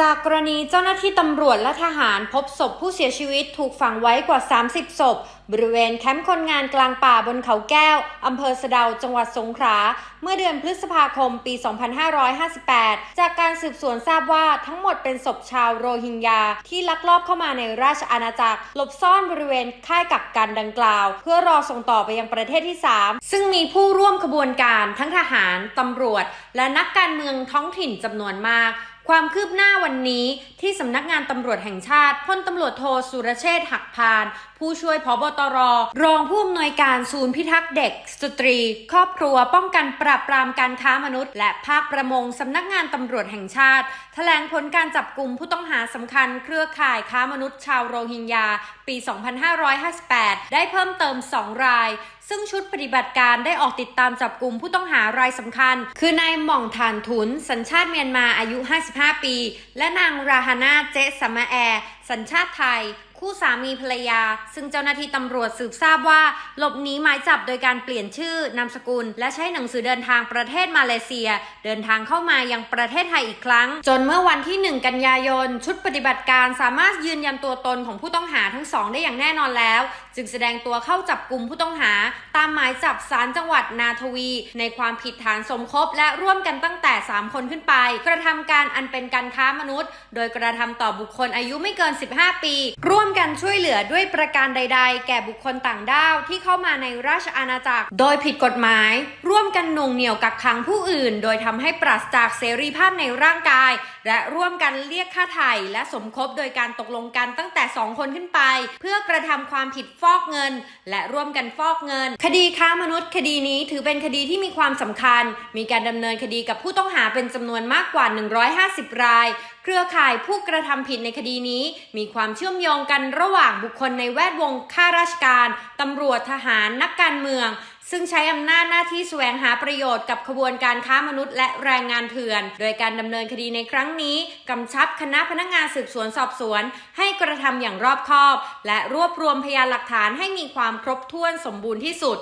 จากกรณีเจ้าหน้าที่ตำรวจและทหารพบศพผู้เสียชีวิตถูกฝังไว้กว่า 30 ศพ บริเวณแคมป์คนงานกลางป่าบนเขาแก้ว อำเภอสะเดาจังหวัดสงขลาเมื่อเดือนพฤษภาคมปี 2558 จากการสืบสวนทราบว่าทั้งหมดเป็นศพชาวโรฮิงญา ที่ลักลอบเข้ามาในราชอาณาจักร หลบซ่อนบริเวณค่ายกักกันดังกล่าว เพื่อรอส่งต่อไปยังประเทศที่ 3 ซึ่งมีผู้ร่วมขบวนการทั้งทหารตำรวจ และนักการเมืองท้องถิ่นจำนวนมาก ความคืบหน้าวันนี้ที่สำนักงานตำรวจแห่งชาติพลตำรวจโทสุรเชษฐ์หักพาน ผู้ช่วยพบตร รองผู้อำนวยการศูนย์พิทักษ์เด็ก สตรี ครอบครัวป้องกันปราบปรามการค้ามนุษย์ และภาคประมงสำนักงานตำรวจแห่งชาติแถลงผลการจับกลุ่มผู้ต้องหาสำคัญ เครือข่ายค้ามนุษย์ชาวโรฮิงญาปี 2558 ได้เพิ่มเติม 2 รายซึ่งชุดปฏิบัติการได้ออกติดตามจับกลุ่มผู้ต้องหารายสำคัญ คือนายหม่องฐานทุน สัญชาติเมียนมาอายุ 55 ปี และนางราฮานาเจสมมาแอร์ สัญชาติไทย คู่สามีภรรยา ซึ่งเจ้าหน้าที่ตำรวจสืบทราบว่า หลบหนีหมายจับโดยการเปลี่ยนชื่อนามสกุล และใช้หนังสือเดินทางประเทศมาเลเซีย เดินทางเข้ามายังประเทศไทยอีกครั้ง จนเมื่อวันที่ 1 กันยายน ชุดปฏิบัติการสามารถยืนยันตัวตนของผู้ต้องหาทั้งสองได้อย่างแน่นอนแล้ว จึงแสดงตัวเข้าจับกลุ่มผู้ต้องหา ตามหมายจับศาลจังหวัดนาทวี ในความผิดฐานสมคบ และร่วมกันตั้งแต่ 3 คนขึ้นไป กระทำการอันเป็นการค้ามนุษย์ โดยกระทำต่อบุคคลอายุไม่เกิน 15 ปี ร่วมกันช่วยเหลือด้วยประการใด ๆ แก่บุคคลต่างด้าวที่เข้ามาในราชอาณาจักร โดยผิดกฎหมาย ร่วมกันหน่วงเหนี่ยวกักขังผู้อื่น โดยทำให้ปราศจากเสรีภาพในร่างกาย และร่วมกันเรียกค่าไถ่และสมคบโดยการตกลงกันตั้งแต่ 2 คนขึ้นไป เพื่อกระทำความผิดฟอกเงิน และร่วมกันฟอกเงิน คดีค้ามนุษย์ คดีนี้ถือเป็นคดีที่มีความสำคัญ มีการดำเนินคดีกับผู้ต้องหาเป็นจำนวนมากกว่า 150 ราย เครือข่ายผู้กระทำผิดในคดีนี้ มีความเชื่อมโยงกันระหว่างบุคคลในแวดวงข้าราชการตำรวจทหารนักการเมืองซึ่งใช้อำนาจหน้าที่แสวงหาประโยชน์กับขบวนการค้ามนุษย์และแรงงานเถื่อน โดยการดำเนินคดีในครั้งนี้กำชับคณะพนักงานสืบสวนสอบสวน ให้กระทำอย่างรอบคอบ และรวบรวมพยานหลักฐานให้มีความครบถ้วนสมบูรณ์ที่สุด